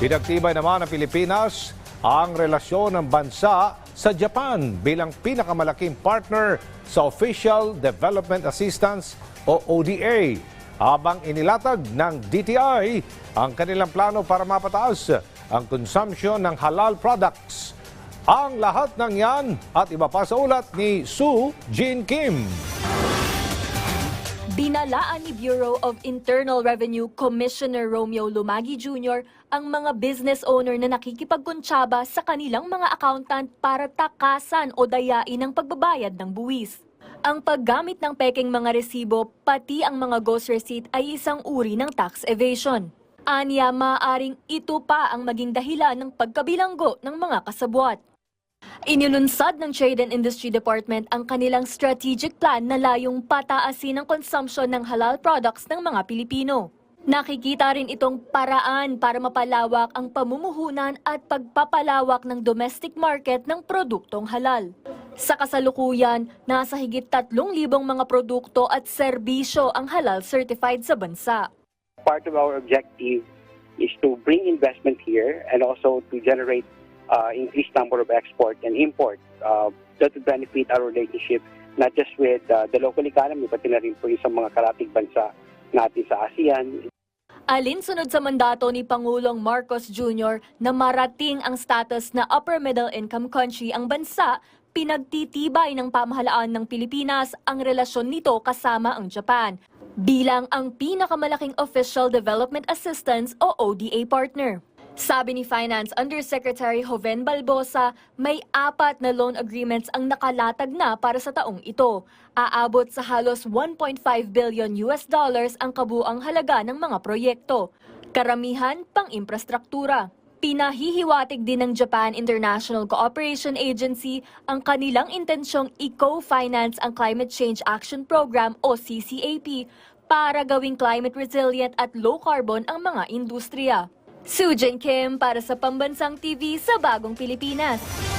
Pinagtibay naman ng Pilipinas ang relasyon ng bansa sa Japan bilang pinakamalaking partner sa Official Development Assistance o ODA habang inilatag ng DTI ang kanilang plano para mapataas ang consumption ng halal products. Ang lahat ng yan at iba pa sa ulat ni Sue Jean Kim. Binalaan ni Bureau of Internal Revenue Commissioner Romeo Lumagi Jr. ang mga business owner na nakikipagkuntsaba sa kanilang mga accountant para takasan o dayain ang pagbabayad ng buwis. Ang paggamit ng peking mga resibo pati ang mga ghost receipt ay isang uri ng tax evasion. Anya, maaaring ito pa ang maging dahilan ng pagkabilanggo ng mga kasabwat. Inilunsad ng Trade and Industry Department ang kanilang strategic plan na layong pataasin ang consumption ng halal products ng mga Pilipino. Nakikita rin itong paraan para mapalawak ang pamumuhunan at pagpapalawak ng domestic market ng produktong halal. Sa kasalukuyan, nasa higit 3,000 mga produkto at serbisyo ang halal certified sa bansa. part of our objective is to bring investment here and also to generate uh, increased number of export and import uh, that would benefit our relationship not just with uh, the local economy pati na rin po yung sa mga karating bansa natin sa ASEAN, Alinsunod sa mandato ni Pangulong Marcos Jr. na marating ang status na upper middle income country ang bansa, pinagtitibay ng pamahalaan ng Pilipinas ang relasyon nito kasama ang Japan bilang ang pinakamalaking official development assistance o ODA partner. Sabi ni Finance Undersecretary Joven Balbosa, may apat na loan agreements ang nakalatag na para sa taong ito. Aabot sa halos 1.5 billion US dollars ang kabuang halaga ng mga proyekto. Karamihan pang infrastruktura. Pinahihiwatig din ng Japan International Cooperation Agency ang kanilang intensyong i-co-finance ang Climate Change Action Program o CCAP para gawing climate resilient at low carbon ang mga industriya. Sujin Kim para sa Pambansang TV sa Bagong Pilipinas.